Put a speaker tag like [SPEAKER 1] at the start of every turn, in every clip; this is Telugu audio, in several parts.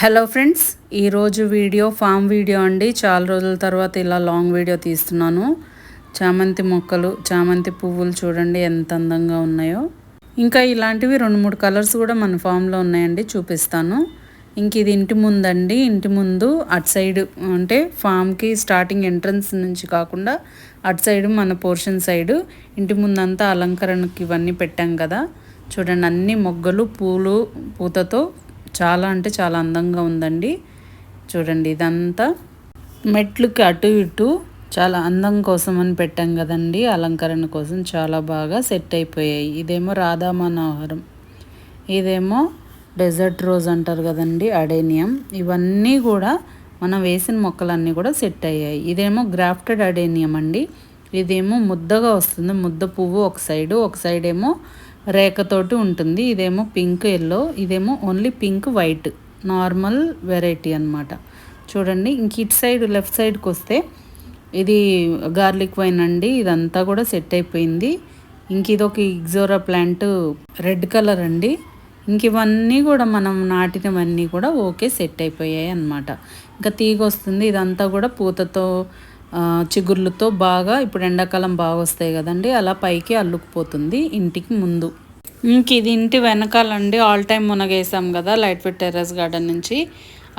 [SPEAKER 1] హలో ఫ్రెండ్స్ ఈరోజు వీడియో ఫామ్ వీడియో అండి. చాలా రోజుల తర్వాత ఇలా లాంగ్ వీడియో తీస్తున్నాను. చామంతి మొక్కలు చామంతి పువ్వులు చూడండి ఎంత అందంగా ఉన్నాయో. ఇంకా ఇలాంటివి రెండు మూడు కలర్స్ కూడా మన ఫామ్లో ఉన్నాయండి చూపిస్తాను. ఇంక ఇది ఇంటి ముందండి. ఇంటి ముందు అటు సైడ్ అంటే ఫామ్కి స్టార్టింగ్ ఎంట్రన్స్ నుంచి కాకుండా అటు సైడ్ మన పోర్షన్ సైడ్ ఇంటి ముందంతా అలంకరణకి ఇవన్నీ పెట్టాం కదా. చూడండి అన్ని మొగ్గలు పూలు పూతతో చాలా అంటే చాలా అందంగా ఉందండి. చూడండి ఇదంతా. మెట్లుకి అటు ఇటు చాలా అందం కోసం అని పెట్టాం కదండి. అలంకరణ కోసం చాలా బాగా సెట్ అయిపోయాయి. ఇదేమో రాధా మనోహరం ఇదేమో డెజర్ట్ రోజ్ అంటారు కదండి అడేనియం. ఇవన్నీ కూడా మనం వేసిన మొక్కలన్నీ కూడా సెట్ అయ్యాయి. ఇదేమో గ్రాఫ్టెడ్ అడేనియం అండి. ఇదేమో ముద్దగా వస్తుంది. ముద్ద పువ్వు ఒక సైడు ఒక సైడ్ ఏమో రేఖతోటి ఉంటుంది. ఇదేమో పింక్ ఎల్లో ఇదేమో only pink white normal variety అనమాట చూడండి ఇంక ఇటు సైడ్ లెఫ్ట్ సైడ్కి వస్తే ఇది గార్లిక్ వైన్ అండి. ఇదంతా కూడా సెట్ అయిపోయింది. ఇంక ఇది ఒక ఇగ్జోరా ప్లాంట్ రెడ్ కలర్ అండి. ఇంక ఇవన్నీ కూడా మనం నాటినవన్నీ కూడా ఓకే సెట్ అయిపోయాయి అనమాట ఇంకా తీగ వస్తుంది ఇదంతా కూడా పూతతో చిగుర్లతో బాగా ఇప్పుడు ఎండాకాలం బాగా వస్తాయి కదండి అలా పైకి అల్లుకుపోతుంది ఇంటికి ముందు. ఇంక ఇది ఇంటి వెనకాలండి ఆల్ టైం మునగేసాం కదా లైట్ ఫిట్ టెర్రస్ గార్డెన్ నుంచి.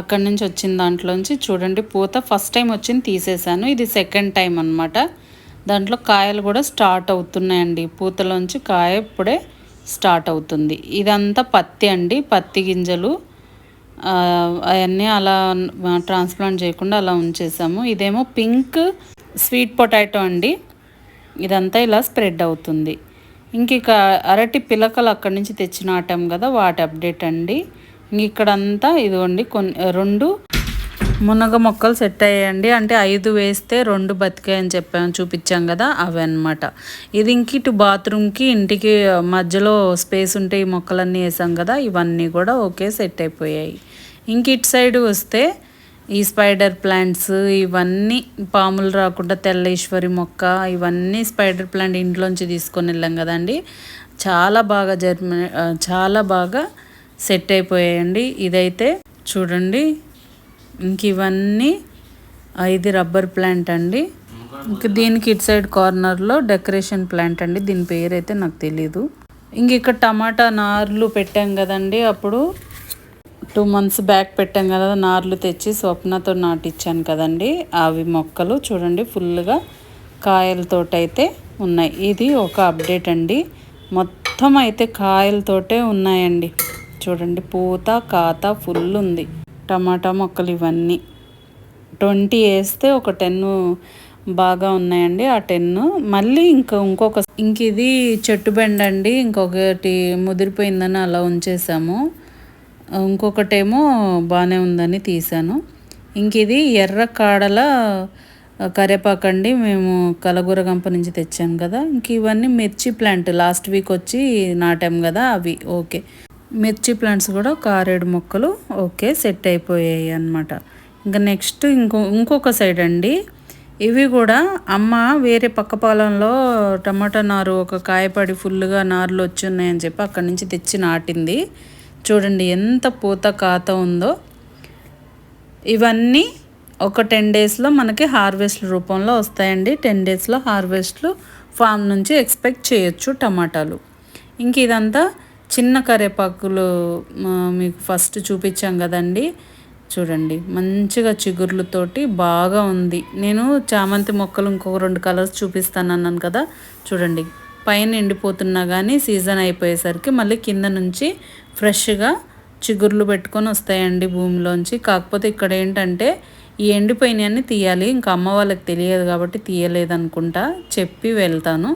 [SPEAKER 1] అక్కడి నుంచి వచ్చిన దాంట్లోంచి చూడండి పూత ఫస్ట్ టైం వచ్చింది తీసేసాను. ఇది సెకండ్ టైం అనమాట దాంట్లో కాయలు కూడా స్టార్ట్ అవుతున్నాయండి. పూతలోంచి కాయ ఇప్పుడే స్టార్ట్ అవుతుంది. ఇదంతా పత్తి అండి పత్తి గింజలు. అవన్నీ అలా ట్రాన్స్ప్లాంట్ చేయకుండా అలా ఉంచేసాము. ఇదేమో పింక్ స్వీట్ పొటాటో అండి. ఇదంతా ఇలా స్ప్రెడ్ అవుతుంది. ఇంక ఇక అరటి పిలకలు అక్కడి నుంచి తెచ్చిన ఆటం కదా వాటి అప్డేట్ అండి. ఇంక ఇక్కడంతా ఇదిగోండి కొన్ని రెండు మునగ మొక్కలు సెట్ అయ్యాయండి అంటే ఐదు వేస్తే రెండు బతికాయని చెప్పాము చూపించాం కదా అవి అనమాట ఇది ఇంక ఇటు బాత్రూమ్కి ఇంటికి మధ్యలో స్పేస్ ఉంటే ఈ మొక్కలన్నీ వేసాం కదా ఇవన్నీ కూడా ఓకే సెట్ అయిపోయాయి. ఇంక ఇటు సైడ్ వస్తే ఈ స్పైడర్ ప్లాంట్స్ ఇవన్నీ పాములు రాకుండా తెల్లేశ్వరి మొక్క ఇవన్నీ స్పైడర్ ప్లాంట్ ఇంట్లోంచి తీసుకొని వెళ్ళాం కదండి. చాలా బాగా జర్మ చాలా బాగా సెట్ అయిపోయాయండి. ఇదైతే చూడండి ఇంక ఇవన్నీ ఇది రబ్బర్ ప్లాంట్ అండి. ఇంక దీనికి ఇటు సైడ్ కార్నర్లో డెకరేషన్ ప్లాంట్ అండి. దీని పేరు అయితే నాకు తెలీదు. ఇంక ఇక్కడ టమాటా నార్లు పెట్టాం కదండి. అప్పుడు టూ మంత్స్ బ్యాక్ పెట్టాం కదా నార్లు తెచ్చి స్వప్నతో నాటిచ్చాను కదండి. అవి మొక్కలు చూడండి ఫుల్గా కాయలతోటైతే ఉన్నాయి. ఇది ఒక అప్డేట్ అండి. మొత్తం అయితే కాయలతోటే ఉన్నాయండి. చూడండి పూత కాత ఫుల్ ఉంది. టమాటా మొక్కలు ఇవన్నీ. ట్వంటీ వేస్తే ఒక టెన్ బాగా ఉన్నాయండి ఆ టెన్. మళ్ళీ ఇంకా ఇంకొక ఇంక ఇది చెట్టు బెండ అండి ఇంకొకటి ముదిరిపోయిందని అలా ఉంచేసాము. ఇంకొకటేమో బాగానే ఉందని తీసాను. ఇంక ఇది ఎర్ర కాడల కరేపాకండి మేము కలగూరగంప నుంచి తెచ్చాం కదా. ఇంక ఇవన్నీ మిర్చి ప్లాంట్ లాస్ట్ వీక్ వచ్చి నాటాం కదా అవి. ఓకే. మిర్చి ప్లాంట్స్ కూడా కారేడు మొక్కలు ఓకే సెట్ అయిపోయాయి అనమాట ఇంకా నెక్స్ట్ ఇంకో ఇంకొక సైడ్ అండి. ఇవి కూడా అమ్మ వేరే పక్క పొలంలో టమాటా నారు ఒక కాయపడి ఫుల్గా నారులు వచ్చి ఉన్నాయని చెప్పి అక్కడి నుంచి తెచ్చి నాటింది. చూడండి ఎంత పూత కాత ఉందో. ఇవన్నీ ఒక టెన్ డేస్లో మనకి హార్వెస్ట్ రూపంలో వస్తాయండి. టెన్ డేస్లో హార్వెస్ట్లు ఫామ్ నుంచి ఎక్స్పెక్ట్ చేయొచ్చు టమాటాలు. ఇంక ఇదంతా చిన్న కరేపాకులు మీకు ఫస్ట్ చూపించాం కదండి. చూడండి మంచిగా చిగుర్లతోటి బాగా ఉంది. నేను చామంతి మొక్కలు ఇంకొక రెండు కలర్స్ చూపిస్తాను అన్నాను కదా. చూడండి పైన ఎండిపోతున్నా కానీ సీజన్ అయిపోయేసరికి మళ్ళీ కింద నుంచి ఫ్రెష్గా చిగుర్లు పెట్టుకొని వస్తాయండి భూమిలోంచి. కాకపోతే ఇక్కడ ఏంటంటే ఈ ఎండిపోయినవన్నీ తీయాలి. ఇంకా అమ్మ వాళ్ళకి తెలియదు కాబట్టి తీయలేదనుకుంటా. చెప్పి వెళ్తాను.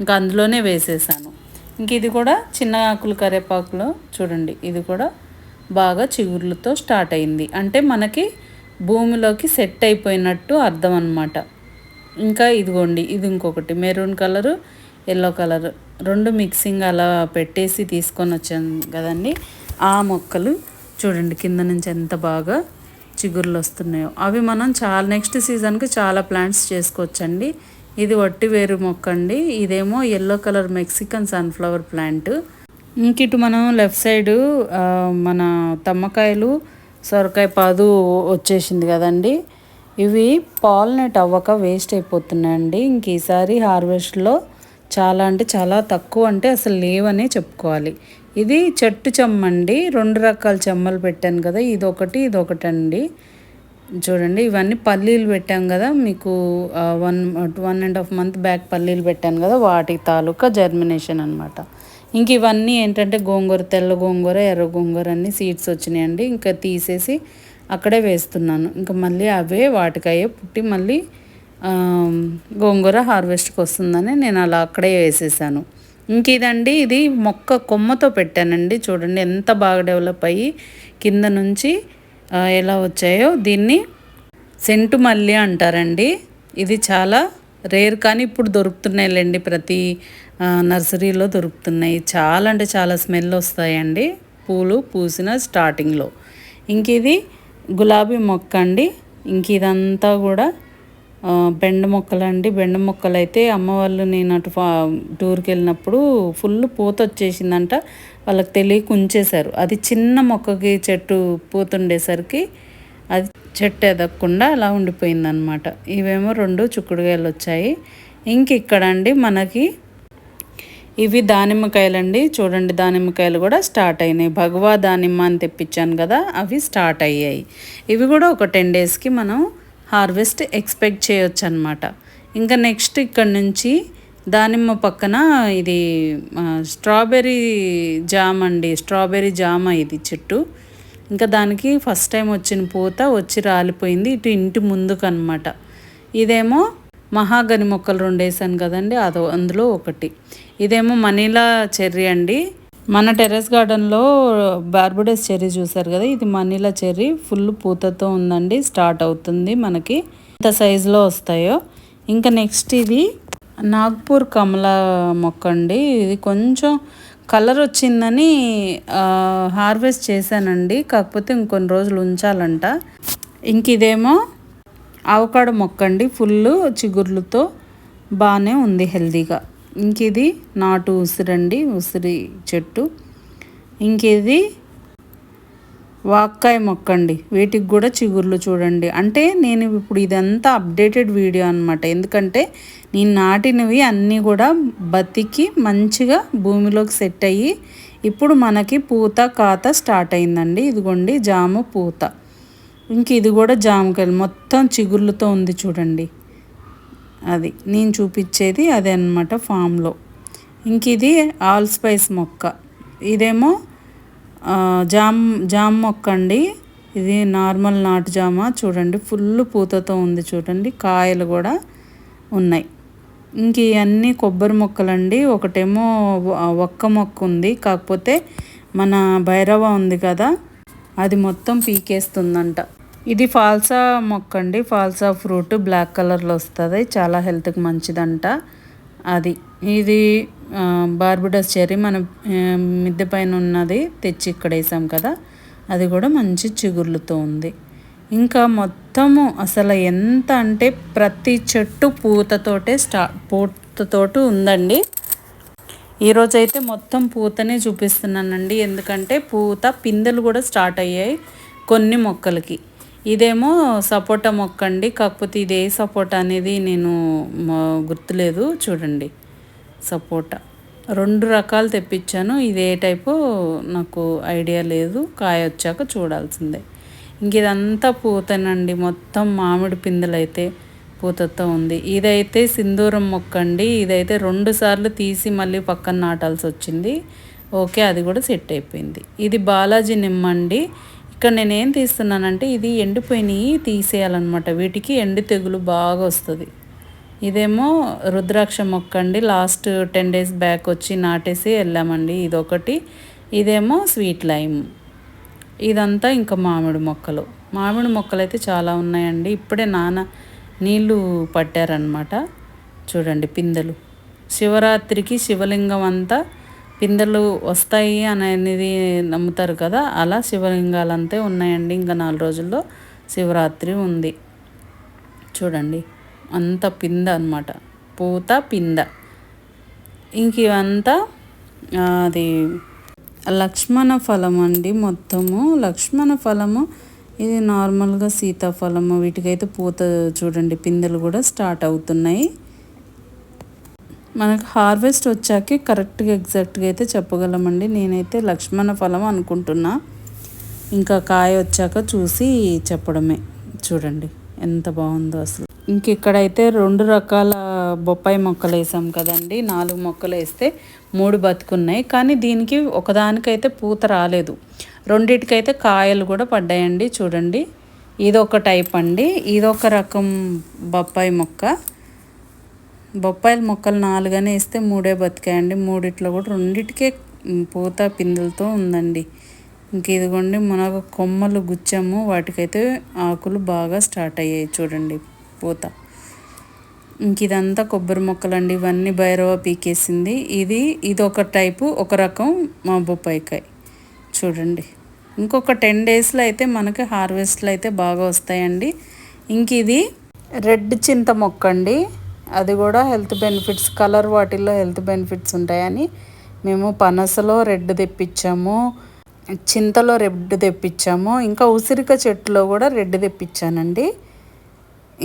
[SPEAKER 1] ఇంకా అందులోనే వేసేసాను. ఇంక ఇది కూడా చిన్న ఆకులు కరేపాకులో చూడండి. ఇది కూడా బాగా చిగుర్లతో స్టార్ట్ అయింది. అంటే మనకి భూమిలోకి సెట్ అయిపోయినట్టు అర్థం అనమాట ఇంకా ఇదిగోండి ఇది ఇంకొకటి. Maroon colour yellow colour. రెండు మిక్సింగ్ అలా పెట్టేసి తీసుకొని వచ్చాను కదండి. ఆ మొక్కలు చూడండి కింద నుంచి ఎంత బాగా చిగుర్లు వస్తున్నాయో. అవి మనం చాలా నెక్స్ట్ సీజన్కి చాలా ప్లాంట్స్ చేసుకోవచ్చండి. ఇది వట్టి వేరు మొక్క అండి ఇదేమో yellow colour Mexican sunflower plant ఇంకిటు మనం లెఫ్ట్ సైడు మన తమ్మకాయలు సొరకాయ పాదు వచ్చేసింది కదండి. ఇవి పాలినేట్ అవ్వక వేస్ట్ అయిపోతున్నాయండి. ఇంక ఈసారి హార్వెస్ట్లో చాలా అంటే చాలా తక్కువ అంటే అసలు లేవనే చెప్పుకోవాలి. ఇది చెట్టు చెమ్మండి. రెండు రకాల చెమ్మలు పెట్టాను కదా ఇది ఒకటి ఇది ఒకటండి అండి చూడండి ఇవన్నీ పల్లీలు పెట్టాం కదా మీకు one one and half month back పల్లీలు పెట్టాను కదా వాటి తాలూకా జర్మినేషన్ అనమాట ఇంక ఇవన్నీ ఏంటంటే గోంగూర తెల్ల గోంగూర ఎర్ర గోంగూర అన్నీ సీడ్స్ వచ్చినాయండి. ఇంకా తీసేసి అక్కడే వేస్తున్నాను. ఇంకా మళ్ళీ అవే వాటికయ్యే పుట్టి మళ్ళీ గోంగూర హార్వెస్ట్కి వస్తుందని నేను అలా అక్కడే వేసేసాను. ఇంక ఇదండి ఇది మొక్క కొమ్మతో పెట్టానండి. చూడండి ఎంత బాగా డెవలప్ అయ్యి కింద నుంచి ఎలా వచ్చాయో దీన్ని సెంటు మల్లి అంటారండి. ఇది చాలా రేర్ కానీ ఇప్పుడు దొరుకుతున్నాయిలేండి ప్రతి నర్సరీలో దొరుకుతున్నాయి. చాలా అంటే చాలా స్మెల్ వస్తాయండి. పూలు పూసిన స్టార్టింగ్లో. ఇంక ఇది గులాబీ మొక్క అండి. ఇంక ఇదంతా కూడా బెండ మొక్కలు అండి బెండ మొక్కలు అయితే అమ్మ వాళ్ళు నేను అటు టూర్కి వెళ్ళినప్పుడు ఫుల్ పూత వచ్చేసిందంట వాళ్ళకి తెలియక ఉంచేశారు. అది చిన్న మొక్కకి చెట్టు పూతుండేసరికి అది చెట్టు ఎదగకుండా అలా ఉండిపోయిందనమాట ఇవేమో రెండు చుక్కుడుగాయలు వచ్చాయి. ఇంక ఇక్కడ అండి మనకి ఇవి దానిమ్మకాయలండి. చూడండి దానిమ్మకాయలు కూడా స్టార్ట్ అయినాయి. భగవా దానిమ్మ అని తెప్పించాను కదా అవి స్టార్ట్ అయ్యాయి. ఇవి కూడా ఒక టెన్ డేస్కి మనం హార్వెస్ట్ ఎక్స్పెక్ట్ చేయొచ్చు అనమాట ఇంకా నెక్స్ట్ ఇక్కడ నుంచి దానిమ్మ పక్కన ఇది స్ట్రాబెర్రీ జామ్ అండి. స్ట్రాబెర్రీ జామ ఇది చెట్టు. ఇంకా దానికి ఫస్ట్ టైం వచ్చిన పూత వచ్చి రాలిపోయింది ఇటు ఇంటి ముందుకు అనమాట ఇదేమో మహాగని మొక్కలు రెండు వేసాను కదండి అదో అందులో ఒకటి. ఇదేమో మనీలా చెర్రీ అండి. మన టెర్రస్ గార్డెన్లో బార్బుడస్ చెర్రీ చూసారు కదా ఇది మనీలా చెర్రీ ఫుల్ పూతతో ఉందండి స్టార్ట్ అవుతుంది మనకి. ఎంత సైజులో వస్తాయో. ఇంకా నెక్స్ట్ ఇది నాగ్పూర్ కమల మొక్క అండి. ఇది కొంచెం కలర్ వచ్చిందని హార్వెస్ట్ చేశానండి. కాకపోతే ఇంకొన్ని రోజులు ఉంచాలంట. ఇంక ఇదేమో ఆవకాడ మొక్క అండి. ఫుల్ చిగుర్లతో బాగానే ఉంది హెల్తీగా ఇంక ఇది నాటు ఉసిరండి ఉసిరి చెట్టు. ఇంకేది వాక్కాయ మొక్క అండి. వీటికి కూడా చిగుర్లు చూడండి. అంటే నేను ఇప్పుడు ఇదంతా అప్డేటెడ్ వీడియో అనమాట ఎందుకంటే నేను నాటినవి అన్నీ కూడా బతికి మంచిగా భూమిలోకి సెట్ అయ్యి ఇప్పుడు మనకి పూత కాత స్టార్ట్ అయిందండి. ఇదిగోండి జాము పూత. ఇంక ఇది కూడా జామకాయలు మొత్తం చిగుర్లతో ఉంది చూడండి. అది నేను చూపించేది అదే అనమాట ఫామ్లో. ఇంక ఇది ఆల్ స్పైస్ మొక్క. ఇదేమో జామ్ జామ్ మొక్క అండి. ఇది నార్మల్ నాటు జామ. చూడండి ఫుల్ పూతతో ఉంది చూడండి. కాయలు కూడా ఉన్నాయి. ఇంక ఇవన్నీ కొబ్బరి మొక్కలండి. ఒకటేమో ఒక్క మొక్క ఉంది. కాకపోతే మన భైరవ ఉంది కదా అది మొత్తం పీకేస్తుందంట. ఇది ఫాల్సా మొక్క అండి ఫాల్సా ఫ్రూట్ బ్లాక్ కలర్లో వస్తుంది. చాలా హెల్త్కి మంచిదంట అది. ఇది బార్బుడస్ చెర్రీ మన మిద్దె పైన ఉన్నది తెచ్చి ఇక్కడ వేసాం కదా అది కూడా మంచి చిగుర్లుతో ఉంది. ఇంకా మొత్తము అసలు ఎంత అంటే ప్రతి చెట్టు పూతతోటే స్టా పూతతోటి ఉందండి. ఈరోజైతే మొత్తం పూతనే చూపిస్తున్నానండి. ఎందుకంటే పూత పిందెలు కూడా స్టార్ట్ అయ్యాయి కొన్ని మొక్కలకి. ఇదేమో సపోటా మొక్క అండి. కాకపోతే ఇది ఏ సపోటా అనేది నేను గుర్తులేదు. చూడండి. సపోటా. రెండు రకాలు తెప్పించాను. ఇది ఏ టైపు నాకు ఐడియా లేదు. కాయ వచ్చాక చూడాల్సిందే. ఇంక ఇదంతా పూతనండి. మొత్తం మామిడి పిందెలైతే పూతతో ఉంది. ఇదైతే సింధూరం మొక్క అండి. ఇదైతే రెండు సార్లు తీసి మళ్ళీ పక్కన నాటాల్సి వచ్చింది. ఓకే అది కూడా సెట్ అయిపోయింది. ఇది బాలాజీ నిమ్మండి ఇక్కడ నేనేం తీస్తున్నానంటే ఇది ఎండిపోయినవి తీసేయాలన్నమాట. వీటికి ఎండి తెగులు బాగా వస్తుంది. ఇదేమో రుద్రాక్ష మొక్క అండి. లాస్ట్ టెన్ డేస్ బ్యాక్ వచ్చి నాటేసి వెళ్ళామండి. ఇదొకటి. ఇదేమో స్వీట్ లైమ్. ఇదంతా ఇంకా మామిడి మొక్కలు. మామిడి మొక్కలు అయితే చాలా ఉన్నాయండి. ఇప్పుడే నాన్న నీళ్ళు పట్టారనమాట చూడండి పిందెలు. శివరాత్రికి శివలింగం అంతా పిందెలు వస్తాయి అనేది నమ్ముతారు కదా? అలా శివలింగాలంతే ఉన్నాయండి. ఇంకా నాలుగు రోజుల్లో శివరాత్రి ఉంది. చూడండి. అంత పింద అనమాట పూత పింద. ఇంక ఇవంతా అది లక్ష్మణ ఫలం అండి మొత్తము. లక్ష్మణ ఫలము ఇది నార్మల్గా సీతాఫలము వీటికైతే పూత చూడండి పిందెలు కూడా స్టార్ట్ అవుతున్నాయి. మనకు హార్వెస్ట్ వచ్చాకే కరెక్ట్గా ఎగ్జాక్ట్గా అయితే చెప్పగలమండి. నేనైతే లక్ష్మణ ఫలం అనుకుంటున్నా. ఇంకా కాయ వచ్చాక చూసి చెప్పడమే. చూడండి ఎంత బాగుందో అసలు. ఇంక ఇక్కడైతే రెండు రకాల బొప్పాయి మొక్కలు వేసాం కదండి. నాలుగు మొక్కలు వేస్తే మూడు బతుకున్నాయి. కానీ దీనికి ఒకదానికైతే పూత రాలేదు. రెండిటికైతే కాయలు కూడా పడ్డాయండి. చూడండి. ఇదొక టైప్ అండి. ఇదొక రకం బొప్పాయి మొక్క. బొప్పాయిల మొక్కలు నాలుగనే వేస్తే మూడే బతికాయండి. మూడిట్లో కూడా రెండిటికే పూత పిందులతో ఉందండి. ఇంక ఇదిగోండి మునగ కొమ్మలు గుచ్చాము. వాటికైతే ఆకులు బాగా స్టార్ట్ అయ్యాయి చూడండి పూత. ఇంక ఇదంతా కొబ్బరి మొక్కలండి. ఇవన్నీ భైరవ పీకేసింది. ఇది ఇది ఒక టైపు ఒక రకం మా బొప్పాయికాయ. చూడండి. ఇంకొక టెన్ డేస్లో అయితే మనకి హార్వెస్ట్లు అయితే బాగా వస్తాయండి. ఇంక ఇది రెడ్ చింత మొక్క అండి అది కూడా హెల్త్ బెనిఫిట్స్ కలర్ వాటిల్లో హెల్త్ బెనిఫిట్స్ ఉంటాయని మేము పనసలో రెడ్ తెప్పించాము. చింతలో రెడ్ తెప్పించాము. ఇంకా ఉసిరిక చెట్టులో కూడా రెడ్ తెప్పించానండి.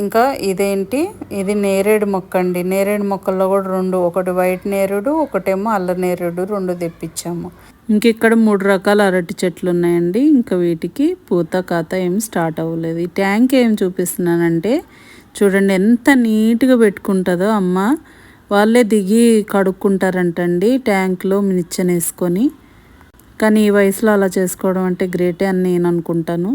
[SPEAKER 1] ఇంకా ఇదేంటి? ఇది నేరేడు మొక్క అండి నేరేడు మొక్కల్లో కూడా రెండు ఒకటి వైట్ నేరేడు ఒకటేమో అల్ల నేరేడు రెండు తెప్పించాము. ఇంకిక్కడ మూడు రకాల అరటి చెట్లు ఉన్నాయండి. ఇంకా వీటికి పూత కాత ఏం స్టార్ట్ అవ్వలేదు. ఈ ట్యాంక్ ఏం చూపిస్తున్నానంటే చూడండి ఎంత నీట్గా పెట్టుకుంటుందో అమ్మ. వాళ్ళే దిగి కడుక్కుంటారంటండి ట్యాంక్లో నిచ్చెనేసుకొని కానీ ఈ వయసులో అలా చేసుకోవడం అంటే గ్రేటే అని నేను అనుకుంటాను.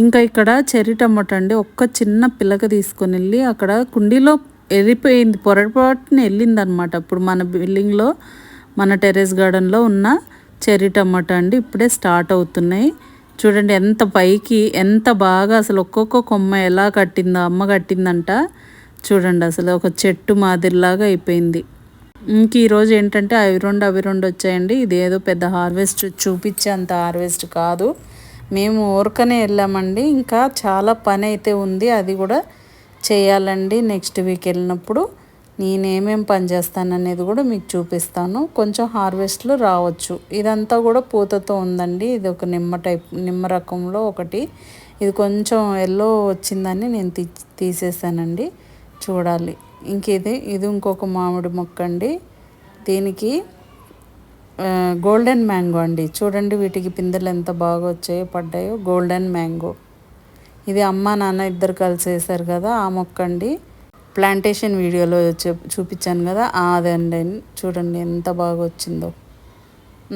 [SPEAKER 1] ఇంకా ఇక్కడ చెర్రీ టమాటా అండి. ఒక్క చిన్న పిల్లక తీసుకొని వెళ్ళి అక్కడ కుండీలో వెళ్ళిపోయింది పొరపాటున వెళ్ళింది అనమాట అప్పుడు మన బిల్డింగ్లో మన టెరెస్ గార్డెన్లో ఉన్న చెర్రీ టమాటా అండి ఇప్పుడే స్టార్ట్ అవుతున్నాయి. చూడండి ఎంత పైకి ఎంత బాగా అసలు ఒక్కొక్క కొమ్మ ఎలా కట్టిందో అమ్మ కట్టిందంట. చూడండి అసలు ఒక చెట్టు మాదిరిలాగా అయిపోయింది. ఇంక ఈరోజు ఏంటంటే అవి రెండు అవి రెండు వచ్చాయండి. ఇదేదో పెద్ద హార్వెస్ట్ చూపించే అంత హార్వెస్ట్ కాదు. మేము ఊరకనే వెళ్ళామండి. ఇంకా చాలా పని అయితే ఉంది. అది కూడా చేయాలండి. నెక్స్ట్ వీక్ వెళ్ళినప్పుడు నేనేమేం పని చేస్తాననేది కూడా మీకు చూపిస్తాను. కొంచెం హార్వెస్ట్లు రావచ్చు. ఇదంతా కూడా పూతతో ఉందండి. ఇది ఒక నిమ్మ టైప్ నిమ్మ రకంలో ఒకటి. ఇది కొంచెం ఎల్లో వచ్చిందని నేను తీ తీసేసానండి. చూడాలి. ఇంక ఇది ఇది ఇంకొక మామిడి మొక్క అండి దీనికి గోల్డెన్ మ్యాంగో అండి. చూడండి వీటికి పిందెలు ఎంత బాగా వచ్చాయో పడ్డాయో. Golden mango. ఇది అమ్మ నాన్న ఇద్దరు కలిసి వేసారు కదా ఆ మొక్క అండి. ప్లాంటేషన్ వీడియోలో చూపించాను కదా అదండి చూడండి ఎంత బాగా వచ్చిందో.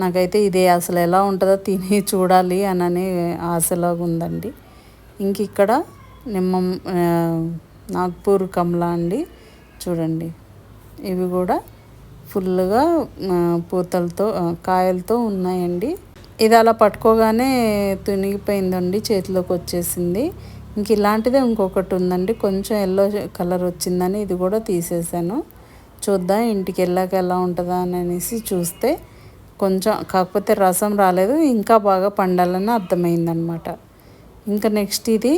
[SPEAKER 1] నాకైతే ఇది అసలు ఎలా ఉంటుందో తిని చూడాలి అని ఆశలాగా ఉందండి. ఇంక ఇక్కడ నిమ్మ నాగ్పూర్ కమలా అండి. చూడండి. ఇవి కూడా ఫుల్గా పూతలతో కాయలతో ఉన్నాయండి. ఇది అలా పట్టుకోగానే తునిగిపోయిందండి చేతిలోకి వచ్చేసింది. ఇంక ఇలాంటిదే ఇంకొకటి ఉందండి కొంచెం ఎల్లో కలర్ వచ్చిందని ఇది కూడా తీసేసాను. చూద్దాం ఇంటికి వెళ్ళాక ఎలా ఉంటుందా అని అనేసి చూస్తే కొంచెం కాకపోతే రసం రాలేదు ఇంకా బాగా పండాలని అర్థమైందనమాట. ఇంకా నెక్స్ట్ ఇది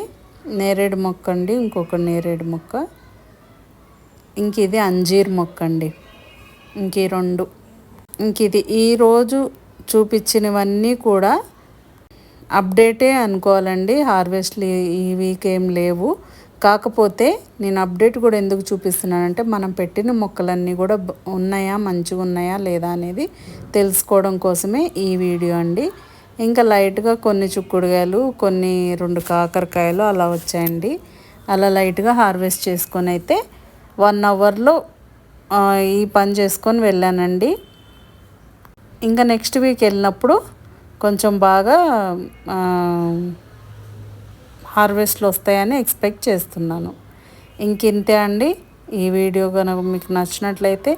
[SPEAKER 1] నేరేడు మొక్క అండి ఇంకొక నేరేడు మొక్క. ఇంక ఇది అంజీర్ మొక్క అండి ఇంక ఈ రెండు. ఇంక ఇది ఈరోజు చూపించినవన్నీ కూడా అప్డేటే అనుకోవాలండి. హార్వెస్ట్లు ఈ వీక్ ఏం లేవు. కాకపోతే నేను అప్డేట్ కూడా ఎందుకు చూపిస్తున్నానంటే మనం పెట్టిన మొక్కలన్నీ కూడా ఉన్నాయా మంచిగా ఉన్నాయా లేదా అనేది తెలుసుకోవడం కోసమే ఈ వీడియో అండి. ఇంకా లైట్గా కొన్ని చుక్కుడుకాయలు కొన్ని రెండు కాకరకాయలు అలా వచ్చాయండి. అలా లైట్గా హార్వెస్ట్ చేసుకొని అయితే వన్ అవర్లో ఈ పని చేసుకొని వెళ్ళానండి. ఇంకా నెక్స్ట్ వీక్ వెళ్ళినప్పుడు కొంచెం బాగా హార్వెస్ట్లు వస్తాయని ఎక్స్పెక్ట్ చేస్తున్నాను. ఇంకింతే అండి. ఈ వీడియో కనుక మీకు నచ్చినట్లయితే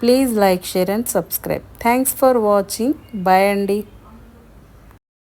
[SPEAKER 1] please like share and subscribe. Thanks for watching. Bye అండి.